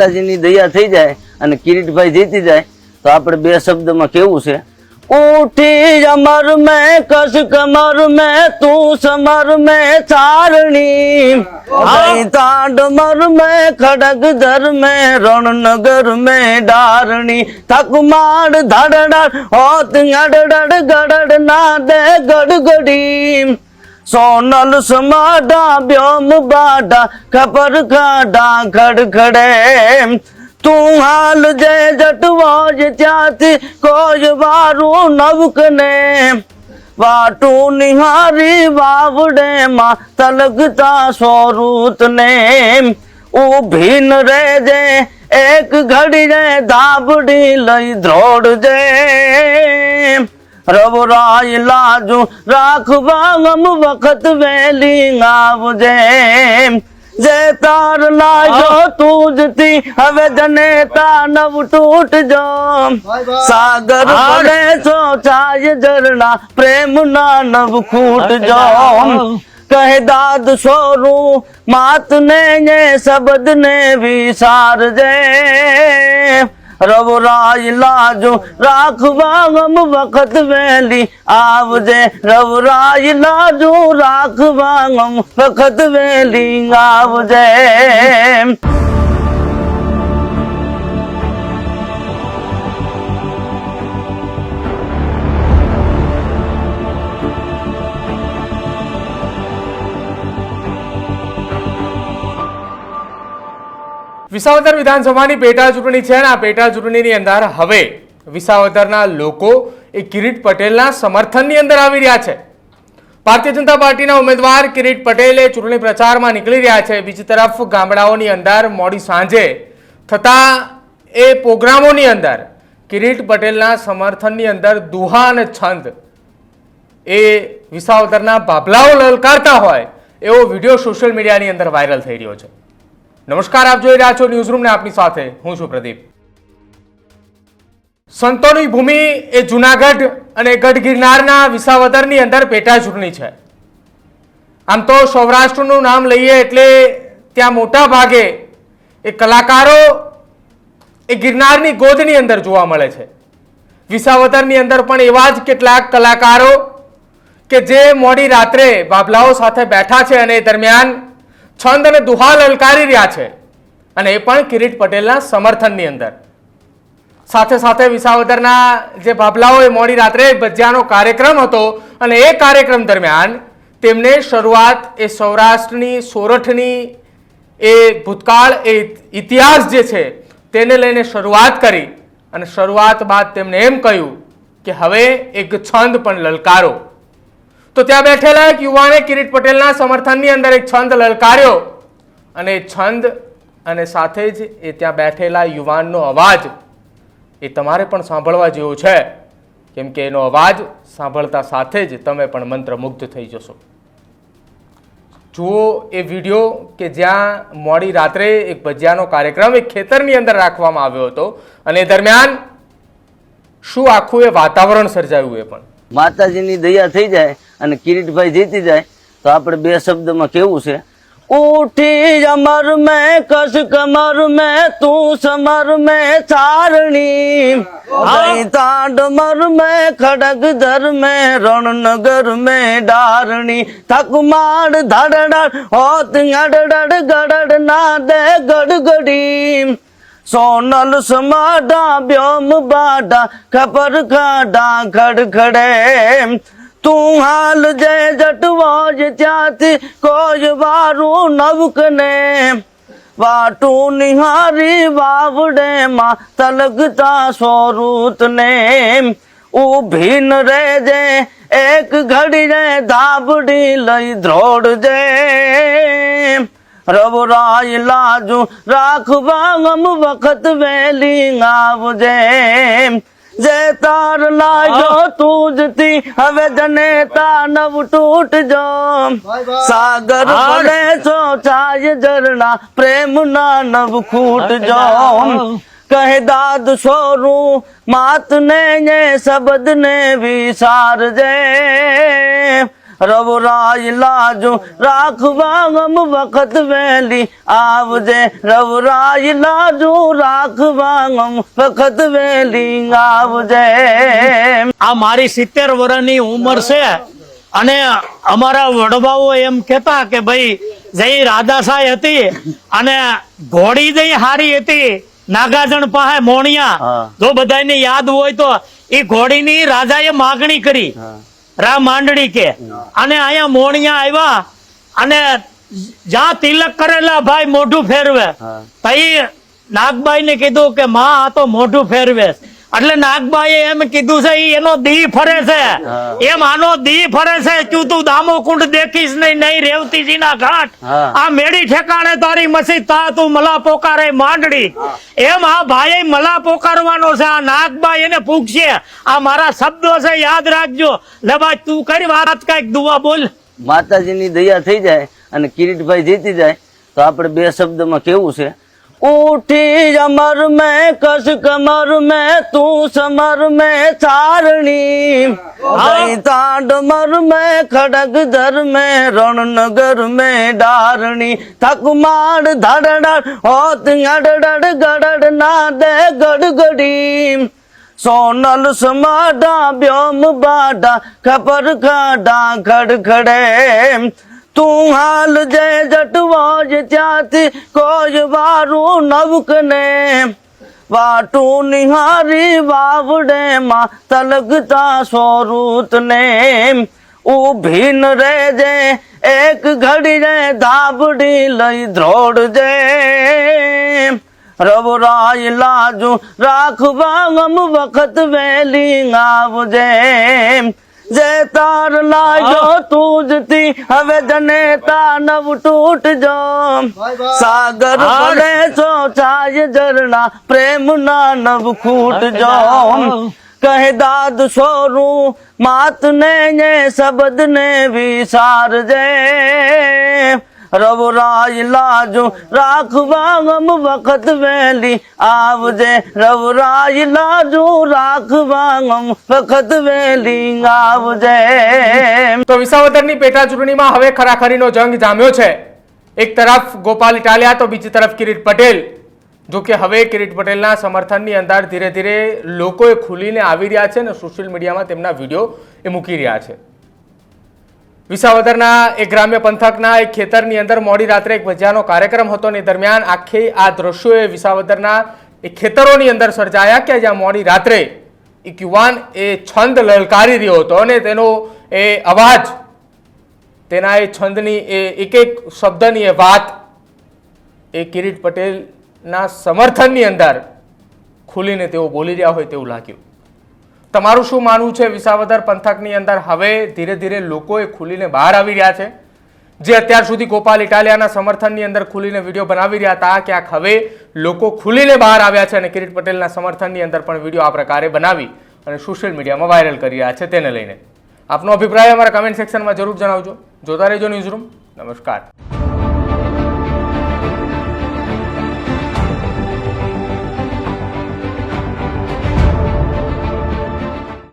માતાજીની દયા થઈ જાય અને કિરીટભાઈ જીતી જાય તો આપણે બે શબ્દમાં કેવું છે? ઉઠી અમર મેં કસ કમર મેં તું સમર મેં ચારણી. ગઈ તાંડ મર મેં ખડગ ધર મેં રણનગર મેં ડારણી. થક માડ ધડડ હોત અડડ ગડડ ના દે ગડગડી. સોનલ સમાડા બ્યોમ બાડા ખબર ખાડા, ખડખડે. તું હાલ જય જટવાજ ત્યાંથી કોઈ વારું નવકને. વાટું નિહારી વાવડે માં તલગતા સ્વરૂત ને ઉભીન રેજે, એક ઘડી રે ધાબડી લઈ ધ્રોડજે. રવરાય લાજુ રાખવા ગમ વખત વેલી આવજે જે. તાર લાજો તુજતી હવે જનેતા નવ તૂટ જો સાગર પડે છો ચાય ઝરણા પ્રેમ ના નવ ખૂટ જો કહે દાદ સોરું માત ને ને શબ્દ ને વિસારજે. રવરાય લાજો રાખવા ગમ વખત વેલી આવજે. રવરાય લાજો રાખવા ગમ વખત વેલી આવજે. વિસાવદર વિધાનસભાની પેટા ચૂંટણી છે અને આ પેટા ચૂંટણીની અંદર હવે વિસાવદરના લોકો એ કિરીટ પટેલના સમર્થનની અંદર આવી રહ્યા છે. ભારતીય જનતા પાર્ટીના ઉમેદવાર કિરીટ પટેલે ચૂંટણી પ્રચારમાં નીકળી રહ્યા છે. બીજી તરફ ગામડાઓની અંદર મોડી સાંજે થતા એ પ્રોગ્રામોની અંદર કિરીટ પટેલના સમર્થનની અંદર દુહા અને છંદ એ વિસાવદરના ભાભલાઓ લલકારતા હોય એવો વીડિયો સોશિયલ મીડિયાની અંદર વાયરલ થઈ રહ્યો છે. નમસ્કાર, આપ જોઈ રહ્યા છો ન્યૂઝરૂમ ને આપની સાથે હું છું પ્રદીપ. સંતોની ભૂમિ એ જુનાગઢ અને ગઢ ગિરનારના વિસાવદરની અંદર પેટા ચૂંટણી છે. આમ તો સૌરાષ્ટ્રનું નામ લઈએ એટલે ત્યાં મોટા ભાગે એ કલાકારો એ ગિરનારની ગોદની અંદર જોવા મળે છે. વિસાવદરની અંદર પણ એવા જ કેટલાક કલાકારો કે જે મોડી રાત્રે બાબલાઓ સાથે બેઠા છે અને એ દરમિયાન છંદ અને દુહા લલકારી રહ્યા છે. અને એ પણ કિરીટ પટેલના સમર્થનની અંદર. સાથે સાથે વિસાવદરના જે ભાભલાઓએ મોડી રાત્રે ભજિયાનો કાર્યક્રમ હતો અને એ કાર્યક્રમ દરમિયાન તેમને શરૂઆત એ સૌરાષ્ટ્રની, સોરઠની, એ ભૂતકાળ, એ ઇતિહાસ જે છે તેને લઈને શરૂઆત કરી અને શરૂઆત બાદ તેમણે એમ કહ્યું કે હવે એક છંદ પણ લલકારો. તો ત્યાં બેઠેલા એક યુવાને કિરીટ પટેલના સમર્થનની અંદર એક છંદ લલકાર્યો. અને છંદ અને સાથે જ એ ત્યાં બેઠેલા યુવાનનો અવાજ એ તમારે પણ સાંભળવા જેવો છે. કેમ કે એનો અવાજ સાંભળતા સાથે જ તમે પણ મંત્રમુગ્ધ થઈ જશો. જુઓ એ વીડિયો કે જ્યાં મોડી રાત્રે એક ભજીયાનો કાર્યક્રમ એક ખેતરની અંદર રાખવામાં આવ્યો હતો. અને દરમિયાન શું આખું એ વાતાવરણ સર્જાયું એ પણ. માતાજીની દયા થઈ જાય. અને કિરીટભાઈ જીતી જાય તો આપણે બે શબ્દમાં કેવું છે? ઉઠી અમર મેં કસ કમર મેં તું સમર મેં ચારણી. ગઈ તાંડ મર મેં ખડગ ધર મેં રણનગર મેં ડારણી. થક માડ ધડડ હોત અડડ ગડડ ના દે ગડગડી સોનલ સમાડા બ્યોમ બાડા ખબર ખાડા ખડખડે. તું હાલ જય જટવાજ ત્યાંથી કોઈ વારું નવકને. વાટું નિહારી વાવડે માં તલગતા સ્વરૂત ને ઊભી ન રેજે, એક ઘડી રે ધાબડી લઈ ધ્રોડજે. રવરાય લાજુ રાખવા વખત વેલી આવજે. જે તાર લાજો તુજતી હવે જને તાનવ તૂટ જો. સાગર પડે છો છાય ઝરણા પ્રેમ ના નવ ખૂટ જો. કહે દાદ છોરું માત ને ને શબ્દ ને વિસારજે. રવરાય લાજો રાખવા ગમ વખત વેલી આવજે. રવરાય લાજો રાખવા ગમ વખત વેલી આવજે. આ મારી સિત્તેર વર્ષની ઉંમર છે. અને અમારા વડવાઓ એમ કહેતા કે ભાઈ જઈ રાધાસાઈ હતી અને ઘોડી જઈ હારી હતી. નાગાજણ પાસે મોણિયા. જો બધાને યાદ હોય તો એ ઘોડીની રાજાએ માગણી કરી. રા માંડણી કે. અને અહીંયા મોણિયા આવ્યા અને જ્યાં તિલક કરેલા ભાઈ મોઢું ફેરવે. તઈ નાગબાઈ ને કીધું કે માં આ તો મોઢું ફેરવે. એટલે નાગબાઈએ એમ કીધું છે એનો દી ફરે છે. એમ આનો દી ફરે છે તું તું દામો કુંડ દેખીશ નહીં નહીં રેવતીજીના ઘાટ. આ મેડી ઠેકાણે તારી મસી તા તું મલા પોકારે માંડડી. એમ આ ભાઈ મલા પોકારવાનો છે આ નાગબાઈ એને પૂછશે આ મારા શબ્દો છે યાદ રાખજો. લે ભાઈ તું કરી વાત કંઈક દુઆ બોલ. માતાજીની દયા થઈ જાય અને કિરીટભાઈ જીતી જાય તો આપણે બે શબ્દમાં કેવું છે? ઉઠી અમર મેં કસ કમર મેં તું સમર મેં ચારણી डमर में खड़ग મેં ખડગ ધર મેં રણનગર મેં ડારણી. થક માડ ધડડ હોત અડડ ગડડ ના દે ગડગડી. સોનલ સમાડા બ્યોમ બાડા ખબર ખાડા ખડખડે. તું હાલ જય જટવાજ ત્યાંથી કોઈ વારું નવકને. વાટું નિહારી વાવડે માં તલગતા સ્વરૂત ને ઉભીન રેજે, એક ઘડી રે ધાબડી લઈ ધ્રોડજે. રવરાય લાજુ રાખવા ગમ વખત વેલી આવજે. જે તાર લાગ્યો તુજતી હવે જનેતા નવ તૂટજો સાગર પડે છો છાય ઝરણા પ્રેમ ના નવ ખૂટજો કહે દાદ સોરું માત ને ને શબ્દ ને વિસારજે. રવરાય લાજો, રાખવા ગમ વખત વેલી આવજે. રવરાય લાજો, રાખવા ગમ વખત વેલી આવજે. તો વિસાવદરની પેટા ચૂંટણીમાં હવે ખરાખરીનો જંગ જામ્યો છે. એક તરફ ગોપાલ ઇટાલિયા, તો બીજી તરફ કિરીટ પટેલ. જો કે હવે કિરીટ પટેલના સમર્થનની અંદર ધીરે ધીરે લોકોએ ખુલીને આવી રહ્યા છે અને સોશિયલ મીડિયામાં તેમના વીડિયો એ મૂકી રહ્યા છે. વિસાવદરના એક ગ્રામ્ય પંથકના એક ખેતરની અંદર મોડી રાત્રે એક ભજીયાનો કાર્યક્રમ હતો ને દરમિયાન આખી આ દ્રશ્યોએ એ વિસાવદરના એક ખેતરોની અંદર સર્જાયા કે જ્યાં મોડી રાત્રે એક યુવાન એ છંદ લલકારી રહ્યો હતો અને તેનો એ અવાજ, તેના એ છંદની એ એક એક શબ્દની એ વાત એ કિરીટ પટેલના સમર્થનની અંદર ખુલીને તેઓ બોલી રહ્યા હોય તેવું લાગ્યું. તમારું શું માનવું છે વિસાવદર પંથકની અંદર? હવે ધીરે ધીરે લોકોએ ખુલીને બહાર આવી રહ્યા છે. જે અત્યાર સુધી ગોપાલ ઇટાલિયાના સમર્થનની અંદર ખુલીને વીડિયો બનાવી રહ્યા હતા, ક્યાંક હવે લોકો ખુલીને બહાર આવ્યા છે અને કિરીટ પટેલના સમર્થનની અંદર પણ વીડિયો આ પ્રકારે બનાવી અને સોશિયલ મીડિયામાં વાયરલ કરી રહ્યા છે તેને લઈને. આપનો અભિપ્રાય અમારા કમેન્ટ સેક્શનમાં જરૂર જણાવજો. જોતા રહેજો ન્યૂઝરૂમ નમસ્કાર.